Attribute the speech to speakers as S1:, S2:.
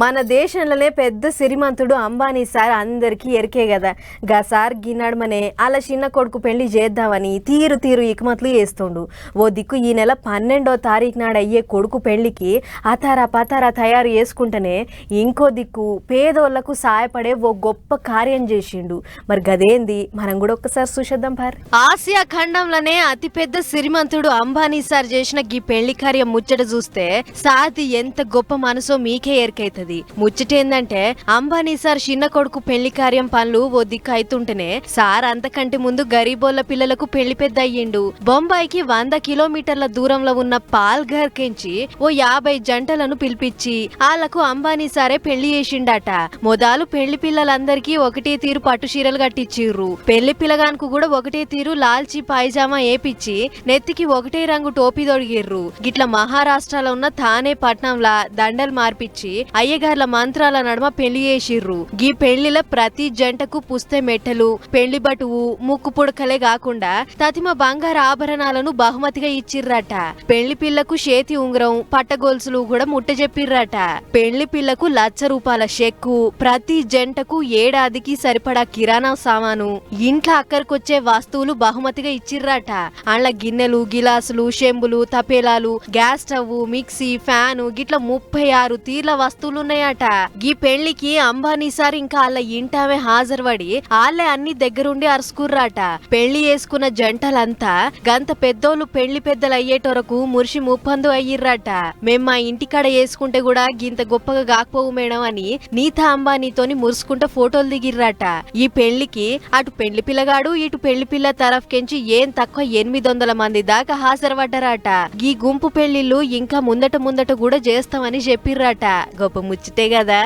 S1: మన దేశంలోనే పెద్ద సిరిమంతుడు అంబానీ సార్ అందరికీ ఎరికే కదా. గా సార్ గిన్నడమనే అలా చిన్న కొడుకు పెళ్ళి చేద్దామని తీరు తీరు ఇకమతులు చేస్తుండు. ఓ దిక్కు ఈ నెల పన్నెండో తారీఖు నాడు అయ్యే కొడుకు పెళ్ళికి అతారా పతారా తయారు చేసుకుంటేనే ఇంకో దిక్కు పేదోళ్ళకు సాయపడే ఓ గొప్ప కార్యం చేసిండు. మరి గదేంది? మనం కూడా ఒక్కసారి చూసేద్దాం పార్. ఆసియా ఖండంలోనే అతిపెద్ద సిరిమంతుడు అంబానీ సార్ చేసిన గీ పెళ్ళి కార్యం ముచ్చట చూస్తే సాతి ఎంత గొప్ప మనసో మీకే ఎరికైతుంది. ముచ్చటేందంటే అంబానీ సార్ చిన్న కొడుకు పెళ్ళి కార్యం పనులు ఓ దిక్కు అయితుంటేనే సార్ అంతకంటే ముందు గరీబోళ్ళ పిల్లలకు పెళ్ళి పెద్ద అయ్యిండు బొంబాయికి వంద కిలోమీటర్ల దూరంలో ఉన్న పాల్ఘర్ కెంచి ఓ యాభై జంటలను పిలిపించి వాళ్ళకు అంబానీ సారే పెళ్ళి చేసిండట. మొదలు పెళ్ళి పిల్లలందరికీ ఒకటే తీరు పట్టు చీరలు కట్టించిర్రు పెళ్ళి పిల్లగానికి కూడా ఒకటే తీరు లాల్చి పాయిజామా ఏపిచ్చి నెత్తికి ఒకటే రంగు టోపీ తొడిగిర్రు. గిట్ల మహారాష్ట్రలో ఉన్న థానే పట్నంలా దండలు మార్పిచ్చి అయ్యగార్ల మంత్రాల నడుమ పెళ్ళి చేసిర్రు. ఈ పెళ్ళిల ప్రతి జంటకు పుస్తే మెట్టలు పెళ్ళి బటువు ముక్కు పుడకలే కాకుండా తతిమ బంగారు ఆభరణాలను బహుమతిగా ఇచ్చిర్రట. పెళ్ళి పిల్లకు చేతి ఉంగరం పట్టగొలుసులు కూడా ముట్ట చెప్పిర్రట పెళ్ళి పిల్లకు లచ్చ రూపాయల చెక్కు ప్రతి జంటకు ఏడాదికి సరిపడా కిరాణా సామాను ఇంట్లో అక్కడికొచ్చే వస్తువులు బహుమతిగా ఇచ్చిర్రట. అండ్ల గిన్నెలు గిలాసులు చెంబులు తపేలాలు గ్యాస్ స్టవ్ మిక్సీ ఫ్యాను గిట్ల ముప్పై ఆరు తీర్ల వస్తువులు ఉన్నాయట. గీ పెళ్ళికి అంబానీ సార్ ఇంకా వాళ్ళ ఇంటామే హాజరుపడి వాళ్ళే అన్ని దగ్గరుండి అరుసుకుర్రాట. పెళ్ళి చేసుకున్న జంటలంతా గంత పెద్దోళ్ళు పెళ్ళి పెద్దలు అయ్యేటొరకు మురిషి ముప్పందు అయ్యిర్రట. మేం మా ఇంటికాడ వేసుకుంటే కూడా గింత గొప్పగా కాకపోవు మేడం అని నీతా అంబానీతోని మురుసుకుంటే ఫోటోలు దిగిర్రాట. ఈ పెళ్ళికి అటు పెళ్ళి పిల్లగాడు ఇటు పెళ్ళి పిల్ల తరఫ్కెంచి ఏం తక్కువ ఎనిమిది వందల మంది దాకా హాజరుపడ్డారట. ఈ గుంపు పెళ్ళిళ్ళు ఇంకా ముందట ముందట కూడా చేస్తామని చెప్పిర్రట. గొప్ప ముచ్చటే కదా?